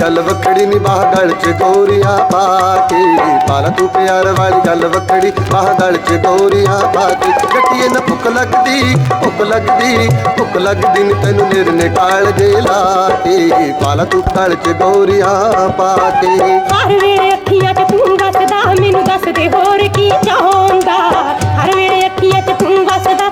ਗੱਲ ਵੱਖੜੀ ਨੀ, ਬਾਹ ਗਲ ਚ ਗੋਰੀਆਂ ਪਾ ਕੇ। ਪਾਲਾ ਤੂੰ ਪਿਆਰ ਵਾਲੀ ਗੱਲ ਵੱਖੜੀ ਬਾਹ ਗਲ ਚ ਗੋਰੀਆਂ ਪਾ ਕੇ। ਗੱਟੀਏ ਨਾ ਭੁੱਖ ਲੱਗਦੀ ਭੁੱਖ ਲੱਗਦੀ ਭੁੱਖ ਲੱਗਦੀ ਨੀ ਤੈਨੂੰ ਨਿਰਨੇ ਕਾਲ ਜੇ ਲਾ ਕੇ। ਪਾਲਾ ਤੂੰ ਗਲ ਚ ਗੋਰੀਆਂ ਪਾ ਕੇ। ਹਰ ਵੇਲੇ ਅੱਖੀਆਂ 'ਚ ਤੂੰ ਵਸਦਾ, ਮੈਨੂੰ ਦੱਸਦੇ ਹੋਰ ਕੀ ਚਾਹੁੰਦਾ। ਹਰ ਵੇਲੇ ਅੱਖੀਆਂ 'ਚ ਤੂੰ ਵਸਦਾ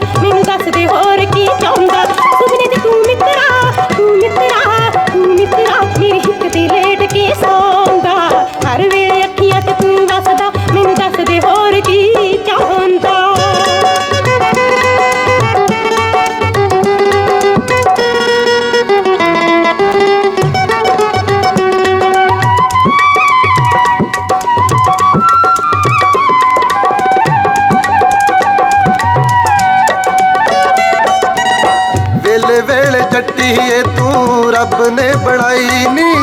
ਜੱਟੀਏ ਤੂੰ ਰੱਬ ਨੇ ਬਣਾਈ ਨੀ।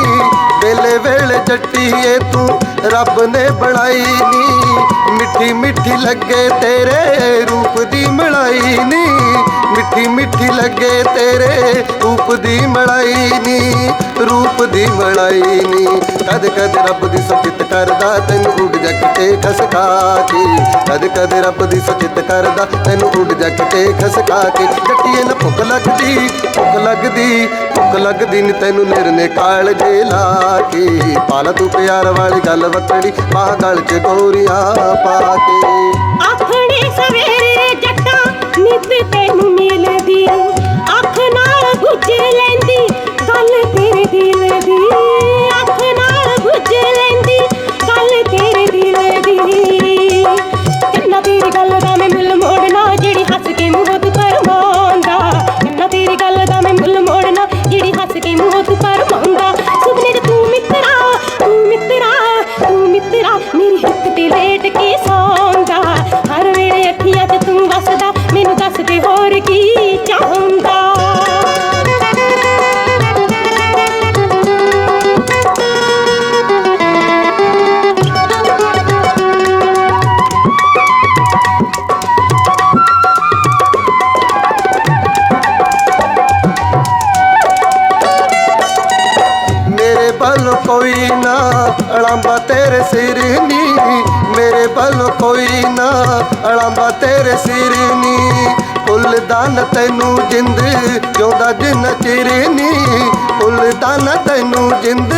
ਵੇਲੇ ਵੇਲੇ ਜੱਟੀਏ ਤੂੰ ਰੱਬ ਨੇ ਬਣਾਈ ਨੀ। ਮਿੱਠੀ ਮਿੱਠੀ ਲੱਗੇ ਤੇਰੇ ਰੂਪ ਦੀ ਮਲਾਈ ਨੀ। ਮਿੱਠੀ ਮਿੱਠੀ ਲੱਗੇ ਤੇਰੇ ਰੂਪ ਦੀ ਮਲਾਈ ਨੀ। ਰੂਪ ਦੀ ਮਲਾਈ ਨੀ। ਕਦ ਕਦ ਰੱਬ ਦੀ ਸਚਿਤ ਕਰਦਾ, ਤੈਨੂੰ ਉੱਡ ਜਾ ਕਿਤੇ ਖਸਕਾ ਕੇ। ਕਦ ਕਦ ਰੱਬ ਦੀ ਸਚਿਤ ਕਰਦਾ, ਤੈਨੂੰ ਉੱਡ ਜਾ ਕਿਤੇ ਖਸਕਾ ਕੇ। ਜੱਟੀਏ ਨਾ ਭੁੱਖ ਲੱਗਦੀ ਭੁੱਖ ਲੱਗਦੀ। ਭੁੱਖ ਲੱਗਦੀ ਨੀ ਤੈਨੂੰ ਨਿਰਨੇ ਕਾਲ ਜੇ ਲਾ ਕੇ। ਪਾਲਾ ਤੂੰ ਪਿਆਰ ਵਾਲੀ ਗੱਲ ਵੱਖੜੀ ਬਾਹ ਗਲ ਚ ਗੋਰੀਆਂ ਪਾ ਕੇ। ਆਖਣੇ ਸਵੇਰੇ ਜੱਟਾਂ, ਨਿਤ ਤੈਨੂੰ ਮਿਲਦੀ ਮੇਰੇ ਕੋਈ ਨਾ, ਅਲੰਬਾ ਤੇਰੇ ਸਿਰ ਨੀ, ਮੇਰੇ ਵੱਲ ਕੋਈ ਨਾ, ਅਲੰਬਾ ਤੇਰੇ ਸਿਰ ਨੀ। ਫੁੱਲ ਦਾਨ ਤੈਨੂੰ ਜਿੰਦ, ਜਿਉਂਦਾ ਜਿੰਨ ਚਿਰ ਨੀ। ਫੁੱਲ ਦਾਨ ਤੈਨੂੰ ਜਿੰਦ,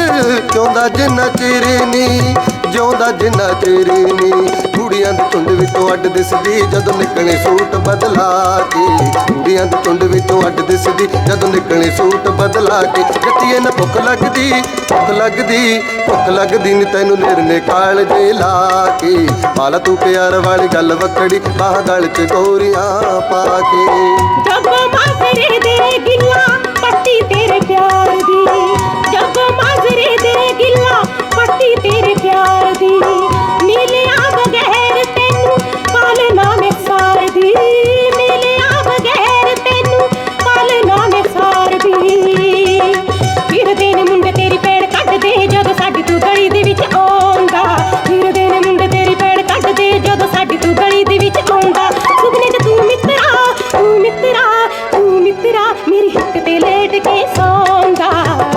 ਜਿਉਂਦਾ ਜਿੰਨ ਚਿਰ ਨੀ। ਜਿਉਂਦਾ ਜਿੰਨਾ ਚਿਰ ਨੀ। ਕੁੜੀਆਂ ਦੀ ਧੁੰਦ ਵਿੱਚੋਂ ਅੱਡ ਦਿਸਦੀ, ਜਦੋਂ ਨਿਕਲੇ ਸੂਟ ਬਦਲਾ ਕੇ। ਕੁੜੀਆਂ ਦੀ ਧੁੰਦ ਵਿੱਚੋਂ ਅੱਡ ਦਿਸਦੀ, ਜਦੋਂ ਨਿਕਲੇ ਸੂਟ ਬਦਲਾ ਕੇ। ਜੱਟੀਏ, ਨਾ ਭੁੱਖ ਲੱਗਦੀ ਭੁੱਖ ਲੱਗਦੀ ਭੁੱਖ ਲੱਗਦੀ ਨੀ ਤੈਨੂੰ ਨਿਰਨੇ ਕਾਲ ਜੇ ਲਾ ਕੇ। ਪਾਲਾ ਤੂੰ ਪਿਆਰ ਵਾਲੀ ਗੱਲ ਵੱਖੜੀ ਬਾਹ ਗਲ ਚ ਗੋਰੀਆਂ ਪਾ ਕੇ।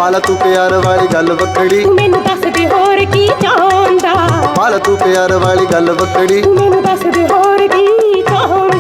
ਪਾਲਾ ਤੂੰ ਪਿਆਰ ਵਾਲੀ ਗੱਲ ਵੱਖੜੀ ਤੂੰ ਮੈਨੂੰ ਦੱਸ ਦੇ ਹੋਰ ਕੀ ਚਾਹੁੰਦਾ? ਪਾਲਾ ਤੂੰ ਪਿਆਰ ਵਾਲੀ ਗੱਲ ਵੱਖੜੀ ਤੂੰ ਮੈਨੂੰ ਦੱਸ ਦੇ ਹੋਰ ਕੀ ਚਾਹੁੰਦਾ?